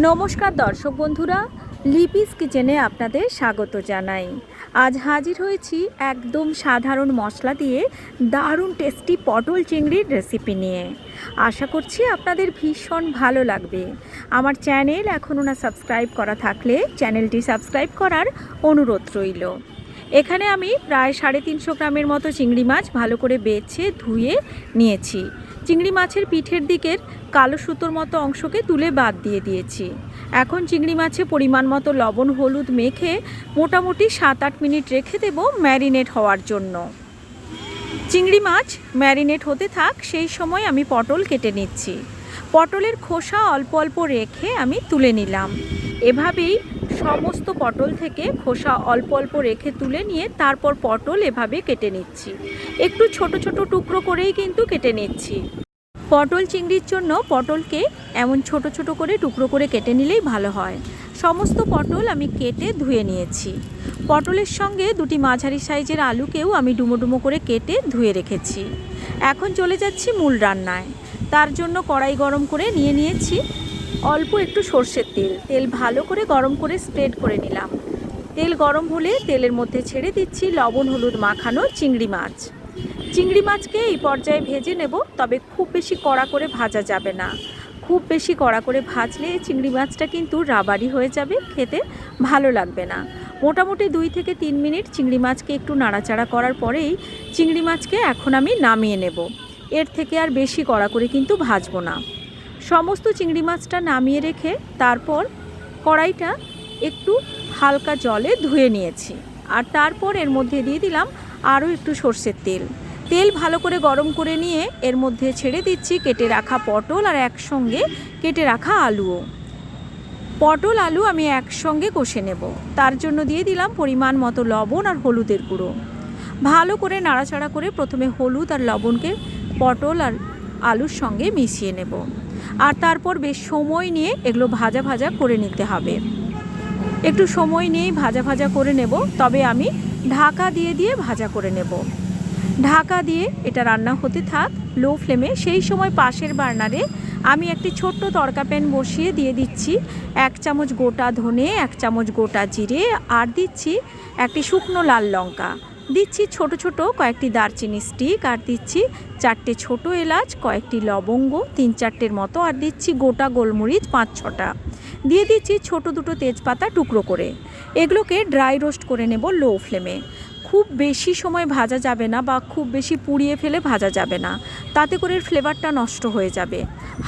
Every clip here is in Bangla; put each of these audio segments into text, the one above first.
নমস্কার দর্শক বন্ধুরা, লিপিস কিচেনে আপনাদের স্বাগত জানাই। আজ হাজির হয়েছি একদম সাধারণ মশলা দিয়ে দারুণ টেস্টি পটল চিংড়ির রেসিপি নিয়ে। আশা করছি আপনাদের ভীষণ ভালো লাগবে। আমার চ্যানেল এখনও না সাবস্ক্রাইব করা থাকলে চ্যানেলটি সাবস্ক্রাইব করার অনুরোধ রইল। এখানে আমি প্রায় সাড়ে তিনশো গ্রামের মতো চিংড়ি মাছ ভালো করে বেছে ধুয়ে নিয়েছি। চিংড়ি মাছের পিঠের দিকের কালো সুতোর মতো অংশকে তুলে বাদ দিয়ে দিয়েছি। এখন চিংড়ি মাছে পরিমাণ মতো লবণ, হলুদ মেখে মোটামুটি সাত আট মিনিট রেখে দেব ম্যারিনেট হওয়ার জন্য। চিংড়ি মাছ ম্যারিনেট হতে থাক, সেই সময় আমি পটল কেটে নিচ্ছি। পটলের খোসা অল্প অল্প রেখে আমি তুলে নিলাম। এভাবেই সমস্ত পটল থেকে খোসা অল্প অল্প রেখে তুলে নিয়ে তারপর পটল এভাবে কেটে নিচ্ছি। একটু ছোট ছোট টুকরো করেই কিন্তু কেটে নিচ্ছি। পটল চিংড়ির জন্য পটলকে এমন ছোট ছোট করে টুকরো করে কেটে নিলেই ভালো হয়। সমস্ত পটল আমি কেটে ধুয়ে নিয়েছি। পটলের সঙ্গে দুটি মাঝারি সাইজের আলুকেও আমি ডুমো ডুমো করে কেটে ধুয়ে রেখেছি। এখন চলে যাচ্ছি মূল রান্নায়। তার জন্য কড়াই গরম করে নিয়ে নিয়েছি অল্প একটু সর্ষের তেল। তেল ভালো করে গরম করে স্প্রেড করে নিলাম। তেল গরম হলে তেলের মধ্যে ছেড়ে দিচ্ছি লবণ, হলুদ মাখানো চিংড়ি মাছ। চিংড়ি মাছকে এই পর্যায়ে ভেজে নেব, তবে খুব বেশি কড়া করে ভাজা যাবে না। খুব বেশি কড়া করে ভাজলে চিংড়ি মাছটা কিন্তু রাবারি হয়ে যাবে, খেতে ভালো লাগবে না। মোটামুটি দুই থেকে তিন মিনিট চিংড়ি মাছকে একটু নাড়াচাড়া করার পরেই চিংড়ি মাছকে এখন আমি নামিয়ে নেব। এর থেকে আর বেশি কড়া করে কিন্তু ভাজবো না। সমস্ত চিংড়ি মাছটা নামিয়ে রেখে তারপর কড়াইটা একটু হালকা জলে ধুয়ে নিয়েছি। আর তারপর এর মধ্যে দিয়ে দিলাম আরও একটু সর্ষের তেল। তেল ভালো করে গরম করে নিয়ে এর মধ্যে ছেড়ে দিচ্ছি কেটে রাখা পটল আর একসঙ্গে কেটে রাখা আলুও। পটল, আলু আমি একসঙ্গে কষে নেব। তার জন্য দিয়ে দিলাম পরিমাণ মতো লবণ আর হলুদের গুঁড়ো। ভালো করে নাড়াচাড়া করে প্রথমে হলুদ আর লবণকে পটল আর আলুর সঙ্গে মিশিয়ে নেব। আর তারপর বেশ সময় নিয়ে এগুলো ভাজা ভাজা করে নিতে হবে। একটু সময় নিয়েই ভাজা ভাজা করে নেব, তবে আমি ঢাকা দিয়ে দিয়ে ভাজা করে নেব। ঢাকা দিয়ে এটা রান্না হতে থাক, লো ফ্লেমে। সেই সময় পাশের বার্নারে আমি একটি ছোট্ট তড়কা প্যান বসিয়ে দিয়ে দিচ্ছি। এক চামচ গোটা ধনে, এক চামচ গোটা জিরে, আর দিচ্ছি একটি শুকনো লাল লঙ্কা। দিচ্ছি ছোট ছোট কয়েকটি দারচিনি স্টিক, আর দিচ্ছি চারটে ছোট এলাচ, কয়েকটি লবঙ্গ, তিন চারটের মতো আর দিচ্ছি গোটা গোলমরিচ পাঁচ ছটা। দিয়ে দিচ্ছি ছোট দুটো তেজপাতা টুকরো করে। এগুলোকে ড্রাই রোস্ট করে নেব লো ফ্লেমে। খুব বেশি সময় ভাজা যাবে না বা খুব বেশি পুড়িয়ে ফেলে ভাজা যাবে না। তাতে করে ফ্লেভারটা নষ্ট হয়ে যাবে।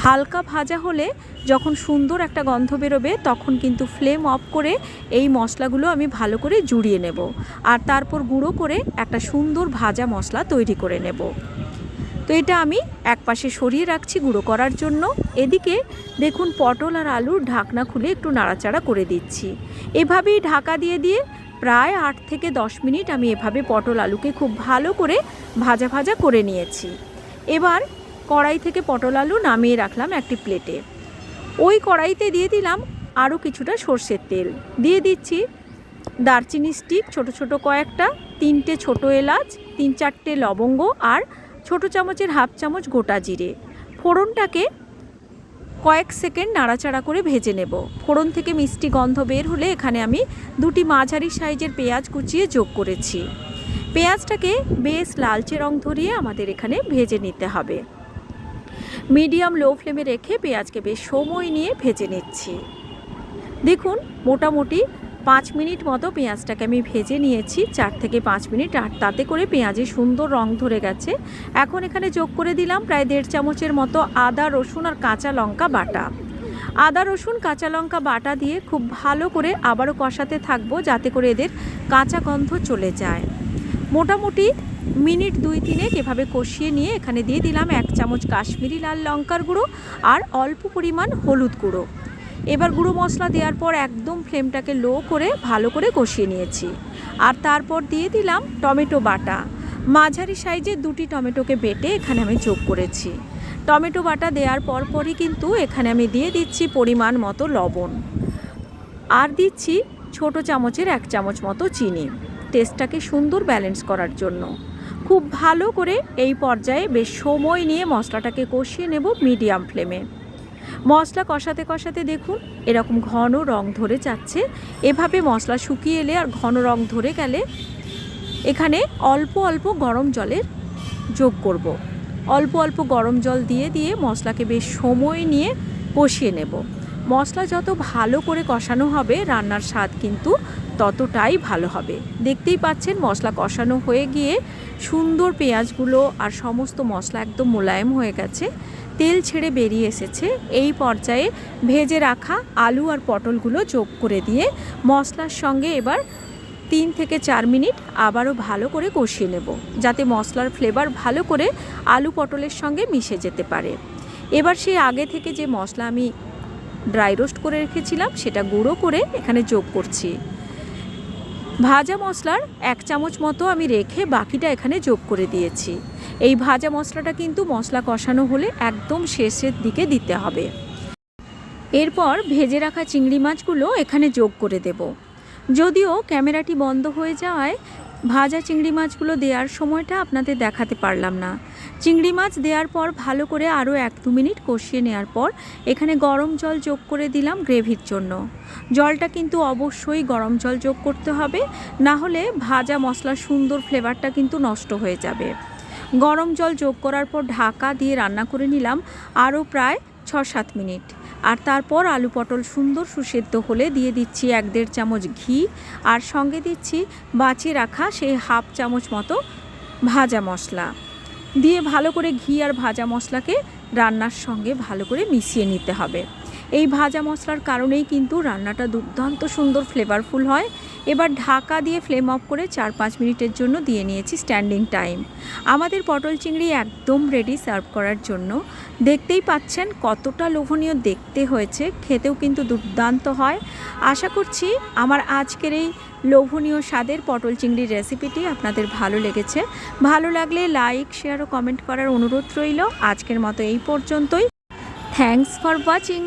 হালকা ভাজা হলে যখন সুন্দর একটা গন্ধ বেরোবে, তখন কিন্তু ফ্লেম অফ করে এই মশলাগুলো আমি ভালো করে জুড়িয়ে নেব। আর তারপর গুঁড়ো করে একটা সুন্দর ভাজা মশলা তৈরি করে নেব। তো এটা আমি এক পাশে সরিয়ে রাখছি গুঁড়ো করার জন্য। এদিকে দেখুন পটল আর আলুর ঢাকনা খুলে একটু নাড়াচাড়া করে দিচ্ছি। এভাবেই ঢাকা দিয়ে দিয়ে প্রায় আট থেকে দশ মিনিট আমি এভাবে পটল আলুকে খুব ভালো করে ভাজা ভাজা করে নিয়েছি। এবার কড়াই থেকে পটল আলু নামিয়ে রাখলাম একটি প্লেটে। ওই কড়াইতে দিয়ে দিলাম আরও কিছুটা সর্ষের তেল। দিয়ে দিচ্ছি দারচিনি স্টিক ছোট ছোট কয়েকটা, তিনটে ছোট এলাচ, তিন চারটে লবঙ্গ আর ছোট চামচের হাফ চামচ গোটা জিরে। ফোড়নটাকে কয়েক সেকেন্ড নাড়াচাড়া করে ভেজে নেব। ফোড়ন থেকে মিষ্টি গন্ধ বের হলে এখানে আমি দুটি মাঝারি সাইজের পেঁয়াজ কুচিয়ে যোগ করেছি। পেঁয়াজটাকে বেশ লালচে রং ধরিয়ে আমাদের এখানে ভেজে নিতে হবে। মিডিয়াম লো ফ্লেমে রেখে পেঁয়াজকে বেশ সময় নিয়ে ভেজে নিচ্ছি। দেখুন, মোটামুটি পাঁচ মিনিট মতো পেঁয়াজটাকে আমি ভেজে নিয়েছি, চার থেকে পাঁচ মিনিট, আর তাতে করে পেঁয়াজে সুন্দর রং ধরে গেছে। এখন এখানে যোগ করে দিলাম প্রায় দেড় চামচের মতো আদা, রসুন আর কাঁচা লঙ্কা বাটা। আদা, রসুন, কাঁচা লঙ্কা বাটা দিয়ে খুব ভালো করে আবারও কষাতে থাকব যাতে করে এদের কাঁচা গন্ধ চলে যায়। মোটামুটি মিনিট দুই তিনেক এভাবে কষিয়ে নিয়ে এখানে দিয়ে দিলাম এক চামচ কাশ্মীরি লাল লঙ্কার গুঁড়ো আর অল্প পরিমাণ হলুদ গুঁড়ো। এবার গুঁড়ো মশলা দেওয়ার পর একদম ফ্লেমটাকে লো করে ভালো করে কষিয়ে নিয়েছি। আর তারপর দিয়ে দিলাম টমেটো বাটা। মাঝারি সাইজে দুটি টমেটোকে বেটে এখানে আমি যোগ করেছি। টমেটো বাটা দেওয়ার পরপরই কিন্তু এখানে আমি দিয়ে দিচ্ছি পরিমাণ মতো লবণ। আর দিচ্ছি ছোট চামচের এক চামচ মতো চিনি। টেস্টটাকে সুন্দর ব্যালেন্স করার জন্য। খুব ভালো করে এই পর্যায়ে বেশ সময় নিয়ে মশলাটাকে কষিয়ে নেব মিডিয়াম ফ্লেমে। মশলা কষাতে কষাতে দেখুন, এরকম ঘন রং ধরে যাচ্ছে। এভাবে মশলা শুকিয়ে এলে আর ঘন রং ধরে গেলে এখানে অল্প অল্প গরম জলের যোগ করব। অল্প অল্প গরম জল দিয়ে দিয়ে মশলাকে বেশ সময় নিয়ে কষিয়ে নেব। মশলা যত ভালো করে কষানো হবে, রান্নার স্বাদ কিন্তু ততটাই ভালো হবে। দেখতেই পাচ্ছেন, মশলা কষানো হয়ে গিয়ে সুন্দর পেঁয়াজগুলো আর সমস্ত মশলা একদম মোলায়েম হয়ে গেছে। তেল ছেড়ে বেরিয়ে এসেছে। এই পর্যায়ে ভেজে রাখা আলু আর পটলগুলো যোগ করে দিয়ে মশলার সঙ্গে এবার তিন থেকে চার মিনিট আবারও ভালো করে কষিয়ে নেব, যাতে মশলার ফ্লেভার ভালো করে আলু পটলের সঙ্গে মিশে যেতে পারে। এবার সেই আগে থেকে যে মশলা আমি ড্রাই রোস্ট করে রেখেছিলাম, সেটা গুঁড়ো করে এখানে যোগ করছি। ভাজা মশলার এক চামচ মতো আমি রেখে বাকিটা এখানে যোগ করে দিয়েছি। এই ভাজা মশলাটা কিন্তু মশলা কষানো হলে একদম শেষের দিকে দিতে হবে। এরপর ভেজে রাখা চিংড়ি মাছগুলো এখানে যোগ করে দেব। যদিও ক্যামেরাটি বন্ধ হয়ে যাওয়ায় ভাজা চিংড়ি মাছগুলো দেওয়ার সময়টা আপনাদের দেখাতে পারলাম না। চিংড়ি মাছ দেওয়ার পর ভালো করে আরও এক দু মিনিট কষিয়ে নেওয়ার পর এখানে গরম জল যোগ করে দিলাম গ্রেভির জন্য। জলটা কিন্তু অবশ্যই গরম জল যোগ করতে হবে, না হলে ভাজা মশলার সুন্দর ফ্লেভারটা কিন্তু নষ্ট হয়ে যাবে। গরম জল যোগ করার পর ঢাকা দিয়ে রান্না করে নিলাম আরও প্রায় ছ সাত মিনিট। আর তারপর আলু পটল সুন্দর সুসেদ্ধ হলে দিয়ে দিচ্ছি এক দেড় চামচ ঘি আর সঙ্গে দিচ্ছি বাঁচিয়ে রাখা সেই হাফ চামচ মতো ভাজা মশলা। দিয়ে ভালো করে ঘি আর ভাজা মশলাকে রান্নার সঙ্গে ভালো করে মিশিয়ে নিতে হবে। এই ভাজা মশলার কারণেই কিন্তু রান্নাটা দুর্দান্ত সুন্দর ফ্লেভারফুল হয়। এবার ঢাকা দিয়ে ফ্লেম অফ করে চার পাঁচ মিনিটের জন্য দিয়ে নিয়েছি স্ট্যান্ডিং টাইম আমাদের পটল চিংড়ি একদম রেডি সার্ভ করার জন্য। দেখতেই পাচ্ছেন কতটা লোভনীয় দেখতে হয়েছে, খেতেও কিন্তু দুর্দান্ত হয়। আশা করছি আমার আজকের এই লোভনীয় স্বাদের পটল চিংড়ির রেসিপিটি আপনাদের ভালো লেগেছে। ভালো লাগলে লাইক শেয়ার ও কমেন্ট করার অনুরোধ রইল। আজকের মতো এই পর্যন্তই। Thanks for watching